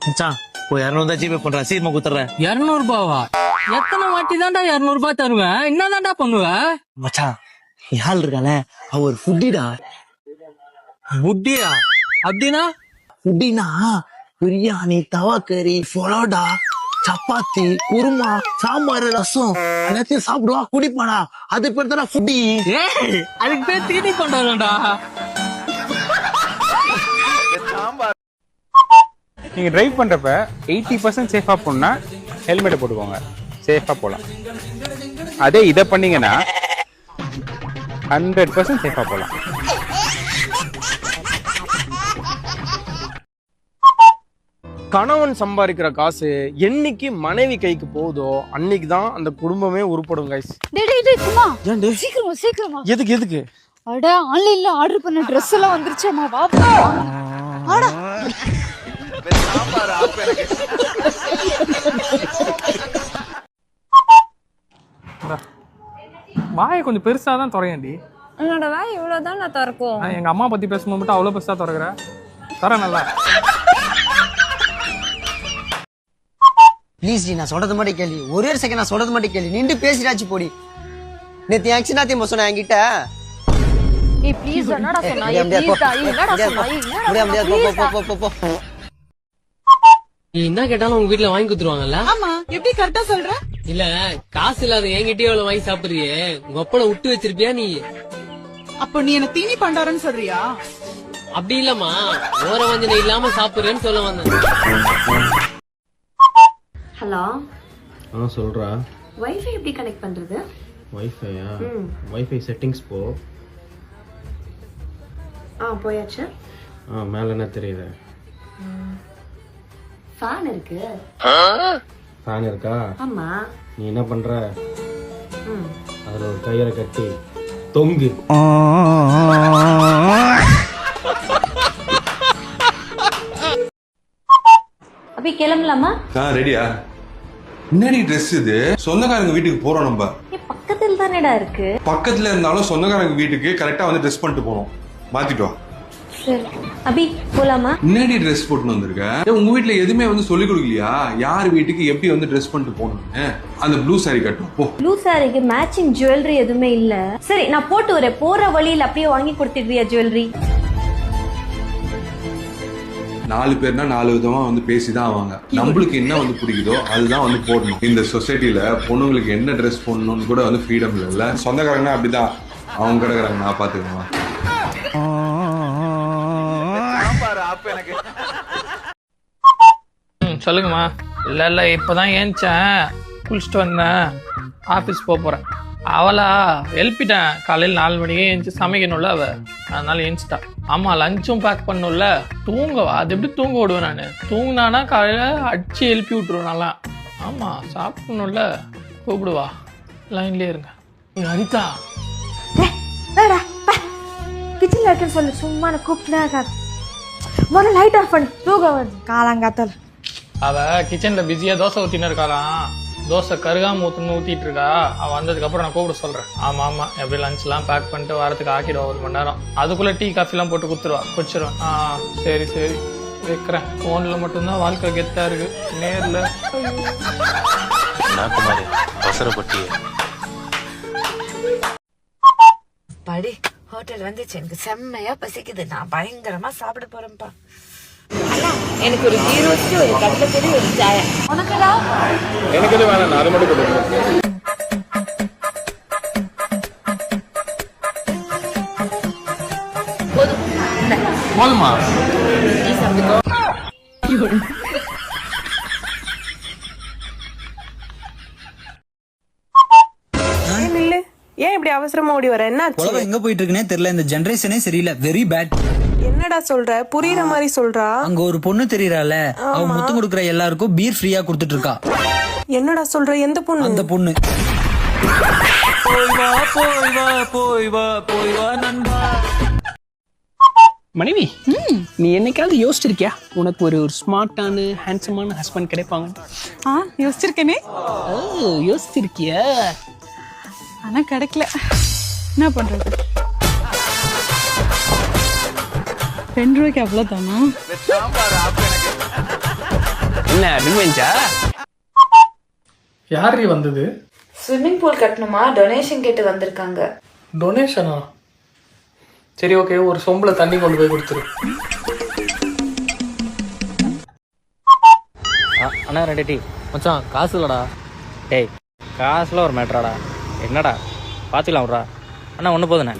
மச்சான் ஒரு இரநூறு தான் ஜிபே பண்றேன் சீக்கிரமா குத்துறேன் இருநூறு ரூபாவா எத்தனை வாட்டி தான்டா இருநூறு ரூபாய் தருவேன்? என்னதான்டா பண்ணுவ? மச்சான் என் ஆள் இருக்கானே அவ ஒரு ஃபுட்டிடா புட்டியா அப்படின்னா? ஃபுட்டினா பிரியாணி தவாக்கறி பொரோட்டா சப்பாத்தி குருமா சாம்பார் ரசம் எல்லாத்தையும் சாப்பிடுவா குடிப்பானா. அது பேர் தானே ஃபுட்டி ஏய் அதுக்கு பேர் தீனி பண்றாங்கடா நீங்கள் டிரைவ் பண்ணுறப்ப எயிட்டி பர்சன்ட் சேஃபாக போகணுன்னா ஹெல்மெட்டை போட்டுக்கோங்க. சேஃபாக போகலாம் அதே இதை பண்ணீங்கன்னா ஹண்ட்ரட் பர்சன்ட் சேஃபாக போகலாம் கணவன் சம்பாதிக்கிற காசு என்னைக்கு மனைவி கைக்கு போகுதோ அன்னைக்கு தான் அந்த குடும்பமே உருப்படும் கைஸ் டேய் டேய் டேய் சும்மா. ஏன்டி சீக்கிரமா சீக்கிரமா. எதுக்கு எதுக்கு? அட ஆன்லைன்ல ஆர்டர் பண்ண Dress எல்லாம் வந்துருச்சேம்மா. வா வாயை கொஞ்சம் பெருசா தான் துறையண்டி என்னோட வாய் இவ்வளவுதான் நான் திறக்கும் எங்க அம்மா பத்தி பேசும்போது மட்டும் அவ்வளவு பெருசா திறக்கிற? தர நல்லா. ப்ளீஸ் டி நான் சொல்றது மட்டும் கேள்வி ஒரே ஒரு செகண்ட் நான் சொல்றது மட்டும் கேள்வி நின்று பேசிடாச்சு போடி. நேத்து ஆக்சிடென்ட் சொன்ன என்கிட்ட ஏய் ப்ளீஸ் என்னடா சொன்னா? ஏய் ப்ளீஸ் என்னடா சொன்னா? ஏய் என்னடா சொன்னா? போ, போ, போ, போ. நீ என்ன கேட்டாலும் உங்க வீட்ல வாங்கி குடுத்துருவாங்கல்ல? ஆமா. எப்படி கரெக்டா சொல்ற? இல்ல காசு இல்லாத என்கிட்டயே அவ்வளவு வாங்கி சாப்பிடுறியே. உங்க அப்பனை விட்டு வச்சிருப்பியா நீ? அப்ப நீ என்ன தீனி பண்டாரன்னு சொல்றியா? அப்படி இல்லம்மா. ஓர வஞ்சனை இல்லாம சாப்பிடுறேன்னு சொல்ல வந்தேன். ஹலோ. ஆ சொல்கிறா வைஃபை எப்படி கனெக்ட் பண்றது? வைஃபையா வைஃபை செட்டிங்ஸ் போ. ஆ போயாச்சு. ஆ மேலே என்ன தெரியுது? ஃபேன் இருக்கு. ஃபேன் இருக்கா? ஆமா. நீ என்ன பண்ணுற ம். அதில் ஒரு கயிறை கட்டி தொங்கு. அப்படி கிளம்பலாமா? ஆ ரெடியா? என்னடி ட்ரெஸ் இது? சொந்தக்காரங்க வீட்டுக்கு போறோம் நம்ம. பக்கத்தில் தானேடா இருக்கு? பக்கத்துல இருந்தாலும் சொந்தக்காரங்க வீட்டுக்கு கரெக்டா வந்து ட்ரெஸ் பண்ணிட்டு போகணும். மாத்திட்டு வா. சரி. அபி போலாமா? என்னடி ட்ரெஸ் போட்டுன்னு வந்திருக்க. உங்க வீட்ல எதுவுமே வந்து சொல்லி கொடுக்கலையா? யார் வீட்டுக்கு எப்படி வந்து ட்ரெஸ் பண்ணிட்டு போகணும்னு அந்த ப்ளூ saree கட்டும் போ. ப்ளூ சாரிக்கு மேட்சிங் ஜுவல்லரி எதுவுமே இல்ல. சரி நான் போட்டு வரேன். போற வழியில அப்படியே வாங்கி கொடுத்துடுவியா ஜுவல்லரி நாலு பேர்னா நாலு விதமா வந்து பேசிதான் ஆவாங்க. நம்மளுக்கு என்ன வந்து பிடிக்குதோ அதுதான் வந்து போடணும். இந்த சொசைட்டில பொண்ணுங்களுக்கு என்ன ட்ரெஸ் போடணும்னு கூட வந்து ஃப்ரீடம் இல்லைல்ல சொந்தக்காரங்கன்னா அப்படிதான். அவங்க கிடக்குறாங்க நான் பாத்துக்கணும் ம், சொல்லுங்கம்மா. இல்ல இல்ல இப்பதான் ஏஞ்சேன் குளிச்சுட்டு வந்தேன். ஆபீஸ் போக போறேன். அவளா எழுப்பிட்டேன். காலையில் நாலு மணிக்கே ஏஞ்சி சமைக்கணும்ல அவ. அதனால ஏஞ்சிட்டா. ஆமா லஞ்சும் பேக் பண்ணும்ல தூங்கவா? அது எப்படி தூங்க விடுவேன் நான்? தூங்கினானா காலையில அடிச்சு எழுப்பி விட்டுருவேன் நல்லா. ஆமா சாப்பிடணும்ல. கூப்பிடுவா. லைன்லயே இருங்க. அனிதா. கிச்சன்ல இருக்கேன்னு சொல்லு. சும்மா இருக்காது முதல்ல லைட் ஆஃப் பண்ணு. தூக்கம் வருது. காலாங்காத்தால அவ கிச்சன்ல பிஸியா தோசை ஊத்தின்னு இருக்காளாம். தோசை கருகாம ஊத்துன்னு ஊத்திட்டு இருக்கா. அவ வந்ததுக்கு அப்புறம் நான் கூப்பிட சொல்றேன். ஆமா ஆமா. எப்படி லஞ்ச் எல்லாம் பேக் பண்ணிட்டு வரதுக்கு ஆக்கிடுவா ஒரு மணி நேரம். அதுக்குள்ள டீ காஃபி எல்லாம் போட்டு குத்துருவா. குடிச்சிருவேன். ஆ சரி சரி. வைக்கிறேன். போன்ல மட்டும்தான் வாழ்க்கை கெத்தா இருக்கு. நேர்ல. படி. ஹோட்டல் வந்துச்சு. எனக்கு செம்மையா பசிக்குது. நான் பயங்கரமா சாப்பிட போறேன்ப்பா. எனக்கு ஒரு கீ ரோஸ்ட் ஒரு கடலை கறி ஒரு சாயா உனக்குடா? எனக்கு எதுவும் வேணாம். நான் அதை மட்டும் கொடுங்க போதுமா. ஏன் இப்படி அவசரமா ஓடி வர? என்ன உலகம் எங்க போயிட்டு இருக்குன்னே தெரியல இந்த ஜெனரேஷனே சரியில்லை. வெரி பேட் என்னடா சொல்ற? புரியுற மாதிரி சொல்றா? அங்க ஒரு பொண்ணு தெரியறால அவ முத்தம் கொடுக்குற எல்லாருக்கும் பீர் ஃப்ரீயா கொடுத்துட்டு இருக்கா. என்னடா சொல்ற? எந்த பொண்ணு? அந்த பொண்ணு. மனைவி நீ என்னைக்காவது யோசிச்சிருக்கியா? உனக்கு ஒரு ஒரு ஸ்மார்ட்டான ஹேண்ட்ஸமான ஹஸ்பண்ட் கிடைப்பாங்க ஆ யோசிச்சிருக்கேனே. யோசிச்சிருக்கியா? ஆனா கிடைக்கல. என்ன பண்றது? ரெண்டு ரூபாய்க்கு அவ்வளவு தானா என்ன ரிவெஞ்சா யார் வந்தது? ஸ்விம்மிங் பூல் கட்டணுமா? டொனேஷன் கேட்டு வந்திருக்காங்க. டொனேஷனா சரி ஓகே ஒரு சொம்புல தண்ணி கொண்டு போய் கொடுத்துரு. அண்ணா ரெண்டு டீ. மச்சான் காசு இல்லடா. டேய் காசுல ஒரு மேட்ராடா என்னடா? பாத்துக்கலாம் விட்றா அண்ணா ஒன்று போதுண்ணே.